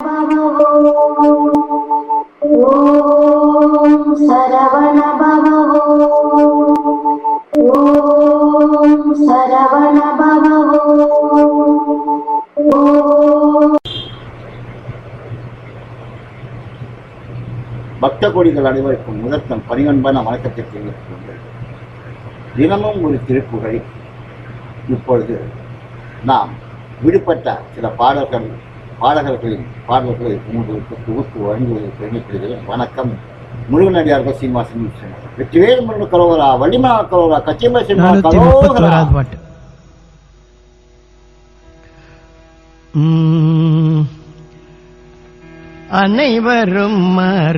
பக்த கோடிகள் அனைவருக்கும் முதற்கண் பணிவன்பன வணக்கத்தை தெரிவித்துக் கொண்டு தினமும் ஒரு திருப்புகழை இப்பொழுது நாம் விடுபட்ட சில பாடல்கள் பாடகர்களின் பாடல்களை உங்களுக்கு தொகுத்து வழங்குவதை பெருமைப்படுகிறேன் வணக்கம் முருகனடியார்கள் விஸ்வநாதன். வெற்றிவேல் முருக கரோகரா வள்ளிமலா கரோகரா கச்சியம்பா உம். அனைவரும் மருண்டருண்டு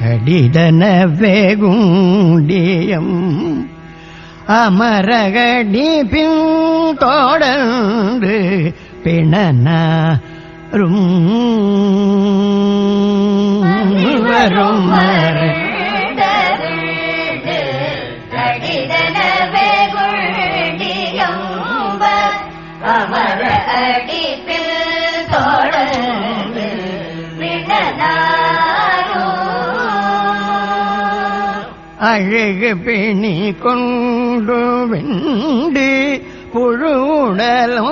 கடிதன வேகுண்டியம் அமரகடி பின் தொடர்ந்து பிணனாரும் வரும் அமர அடிப்பில் தொடர்ந்து அழகு பிணி கொண்டு പുഴുവിണ്ടി പുഴുടലും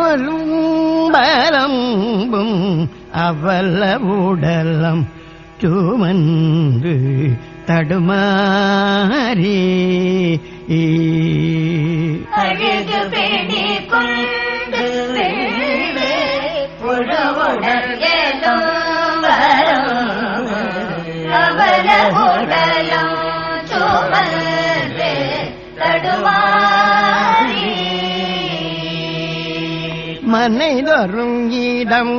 ബലമ്പും അവല ഉടലം ചുമന്ത് തടുമാരി ഈ தடுமாறி. மனைதொரும் இடம்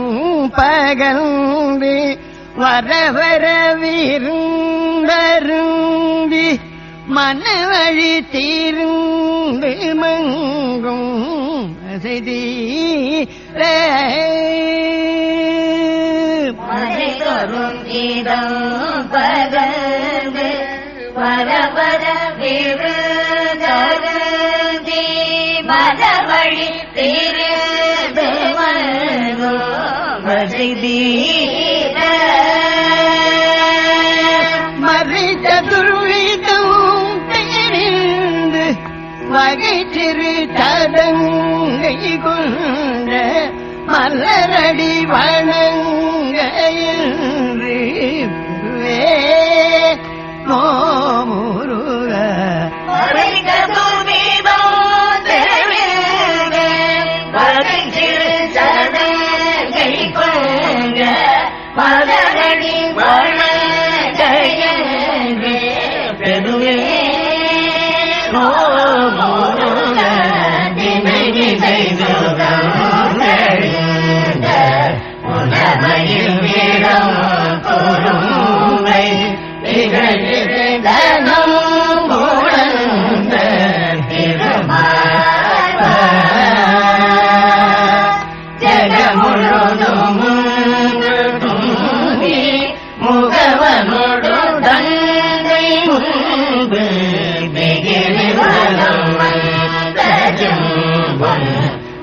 பகர்ந்து வர வர விருந்தருந்தி மனவழி தீர்ந்து மங்கும் செய்தீர மறைதொரும் இதம் பகர்ந்து வரவர விழுதருந்தி வகை திரு தடங்கை கொண்ட மலரடி வணங்கையில்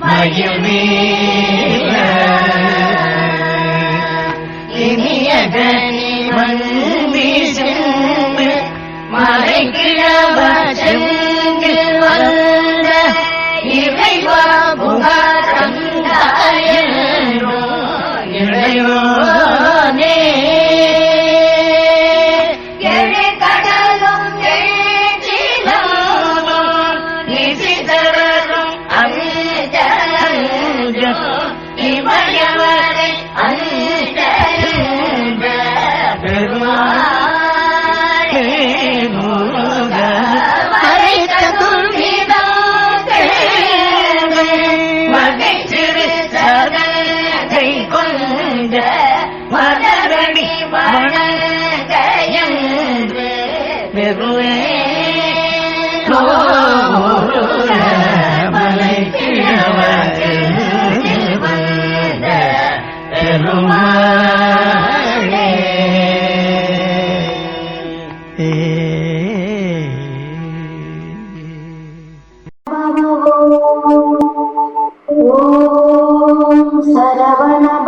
மயுமீர இனிய கனி வந்தி பெருவே. மலை பெருமாளே சரவண